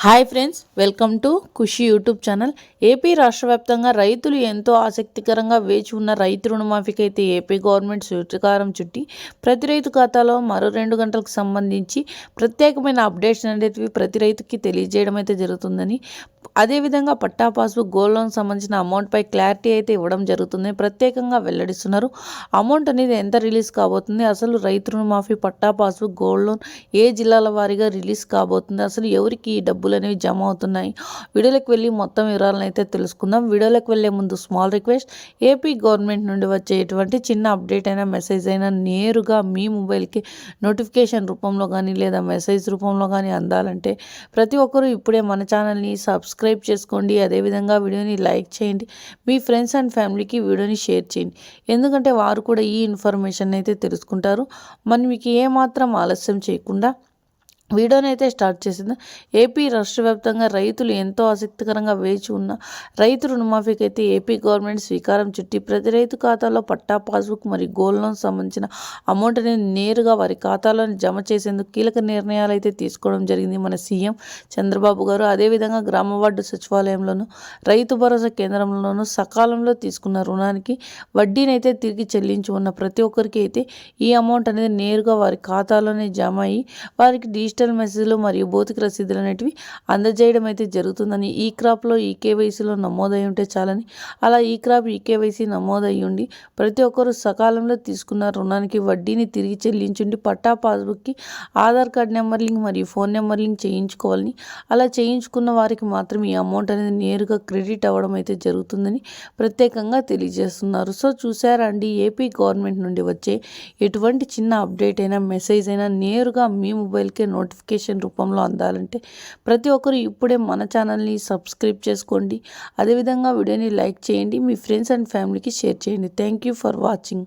Hi friends welcome to Khushi YouTube channel. AP రాష్ట్ర వ్యాప్తంగా రైతులు ఎంతో ఆసక్తికరంగా వేచి ఉన్న రైతు రుణమాఫీకి అయితే ఏపీ గవర్నమెంట్ శ్రీకారం చుట్టి ప్రతి రైతు ఖాతాలో మరో రెండు గంటలకు సంబంధించి ప్రత్యేకమైన అప్డేట్స్ అనేటివి ప్రతి రైతుకి తెలియజేయడం అయితే జరుగుతుందని అదేవిధంగా పట్టా పాస్బుక్ గోల్డ్ లోన్ సంబంధించిన అమౌంట్పై క్లారిటీ అయితే ఇవ్వడం జరుగుతుంది. ప్రత్యేకంగా వెల్లడిస్తున్నారు. అమౌంట్ అనేది ఎంత రిలీజ్ కాబోతుంది? అసలు రైతు రుణమాఫీ పట్టా పాస్బుక్ గోల్డ్ లోన్ ఏ జిల్లాల వారీగా రిలీజ్ కాబోతుంది? అసలు ఎవరికి ఈ డబ్బులు అనేవి జమ అవుతున్నాయి? వీడియోలకు వెళ్ళి మొత్తం వివరాలను అయితే తెలుసుకుందాం. వీడియోలకు వెళ్ళే ముందు స్మాల్ రిక్వెస్ట్ ఏపీ గవర్నమెంట్ నుండి వచ్చే ఎటువంటి చిన్న అప్డేట్ అయినా మెసేజ్ అయినా నేరుగా మీ మొబైల్కి నోటిఫికేషన్ రూపంలో కానీ లేదా మెసేజ్ రూపంలో కానీ అందాలంటే ప్రతి ఒక్కరూ ఇప్పుడే మన ఛానల్ని సబ్స్క్రైబ్ చేసుకోండి. అదేవిధంగా వీడియోని లైక్ చేయండి. మీ ఫ్రెండ్స్ అండ్ ఫ్యామిలీకి వీడియోని షేర్ చేయండి. ఎందుకంటే వారు కూడా ఈ ఇన్ఫర్మేషన్ అయితే తెలుసుకుంటారు. మనం మీకు ఏమాత్రం ఆలస్యం చేయకుండా వీడియోనైతే స్టార్ట్ చేసింది. ఏపీ రాష్ట్ర వ్యాప్తంగా రైతులు ఎంతో ఆసక్తికరంగా వేచి ఉన్న రైతు రుణమాఫీకి అయితే ఏపీ గవర్నమెంట్ స్వీకారం చుట్టి ప్రతి రైతు ఖాతాలో పట్టా పాస్బుక్ మరియు గోల్డ్ లోన్ సంబంధించిన అమౌంట్ అనేది నేరుగా వారి ఖాతాలో జమ చేసేందుకు కీలక నిర్ణయాలు అయితే తీసుకోవడం జరిగింది మన సీఎం చంద్రబాబు గారు. అదేవిధంగా గ్రామ వార్డు సచివాలయంలోను రైతు భరోసా కేంద్రంలోనూ సకాలంలో తీసుకున్న రుణానికి వడ్డీనైతే తిరిగి చెల్లించి ఉన్న ప్రతి ఒక్కరికి అయితే ఈ అమౌంట్ అనేది నేరుగా వారి ఖాతాలోనే జమ అయ్యి వారికి డిజిటల్ మెసేజ్లు మరియు భౌతిక రసీదులు అనేటివి అందజేయడం అయితే జరుగుతుందని ఈ క్రాప్లో ఈ కేవైసీలో నమోదై ఉంటే చాలని. అలా ఈ క్రాప్ ఈ కేవైసీ నమోదై ఉండి ప్రతి ఒక్కరూ సకాలంలో తీసుకున్న రుణానికి వడ్డీని తిరిగి చెల్లించుండి పట్టా పాస్బుక్కి ఆధార్ కార్డ్ నెంబర్ లింక్ మరియు ఫోన్ నెంబర్ లింక్ చేయించుకోవాలని. అలా చేయించుకున్న వారికి మాత్రం ఈ అమౌంట్ అనేది నేరుగా క్రెడిట్ అవ్వడం అయితే జరుగుతుందని ప్రత్యేకంగా తెలియజేస్తున్నారు. సో చూసారా అండి ఏపీ గవర్నమెంట్ నుండి వచ్చే ఎటువంటి చిన్న అప్డేట్ అయినా మెసేజ్ అయినా నేరుగా మీ మొబైల్కే నోటిఫికేషన్ రూపంలో అందాలంటే ప్రతి ఒక్కరు ఇప్పుడే మన ఛానల్ని సబ్స్క్రైబ్ చేసుకోండి. అదేవిధంగా వీడియోని లైక్ చేయండి. మీ ఫ్రెండ్స్ అండ్ ఫ్యామిలీకి షేర్ చేయండి. Thank you for watching.